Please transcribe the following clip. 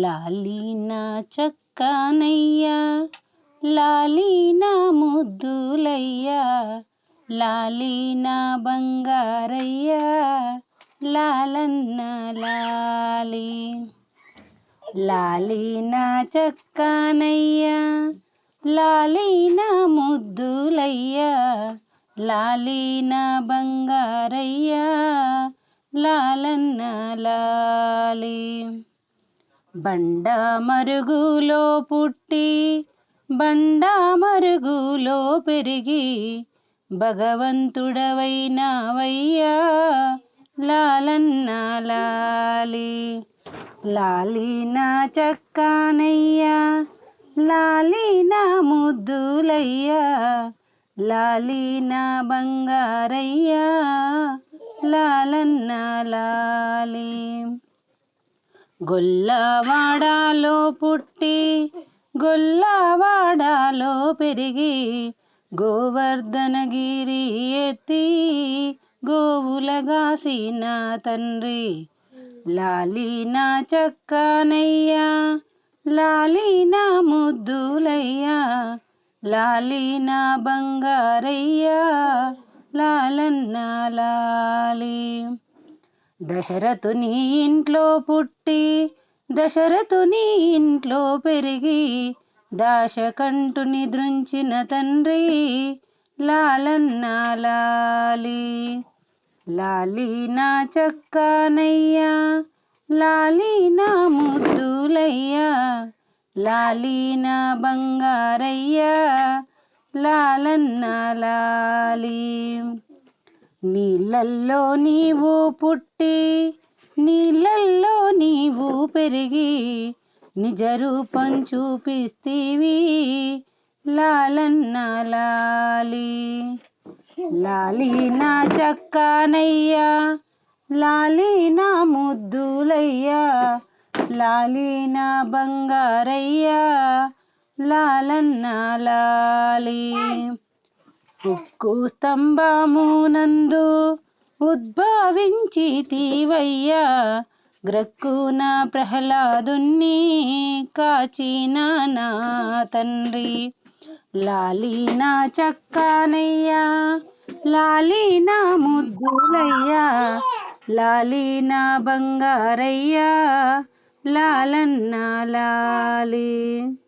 లాలీనా చక్కనయ్యా లాలీనా ముద్దులయ్యా లాలీనా బంగారయ్యా లాలన్న లాలి. లాలీనా చక్కనయ్యా లాలీనా ముద్దులయ్యా లాలీనా బంగారయ్యా లాలన్న లాలి. బండ మరుగులో పుట్టి బండ మరుగులో పెరిగి భగవంతుడవైనావయ్యా లాలన్న లాలి. లాలీనా చక్కనయ్యా లాలీనా ముద్దులయ్యా లాలీనా బంగారయ్యా లాలన్న లాలి. గొల్లవాడలో పుట్టి గొల్లవాడలో పెరిగి గోవర్ధనగిరి ఎత్తి గోవులగాసిన తండ్రి లాలీనా చక్కనయ్యా లాలీనా ముద్దులయ్యా లాలీనా బంగారయ్యా లాలన్న లాలీ. దశరథుని ఇంట్లో పుట్టి దశరథుని ఇంట్లో పెరిగి దాశకంఠుని దృంచిన తండ్రి లాలన్న లాలి లాలీనా లాలి లాలీనా ముద్దులయ్యా లాలీనా బంగారయ్యా లాలన్న లాలి నీళ్ళల్లో నీవు పుట్టి నీళ్ళల్లో నీవు పెరిగి నిజ రూపం చూపిస్తీవి లాలన్న లాలి. లాలీనా చక్కనయ్యా లాలీనా ముద్దులయ్యా లాలీనా బంగారయ్యా లాలన్న లాలి. ఉక్కు స్తంభమునందు ఉద్భవించి తీవయ్యా. గ్రక్కున ప్రహ్లాదున్ని కాచిన నా తండ్రి. లాలీనా చక్కనయ్యా లాలీనా ముద్దులయ్యా లాలీనా బంగారయ్యా లాలన్న లాలీ.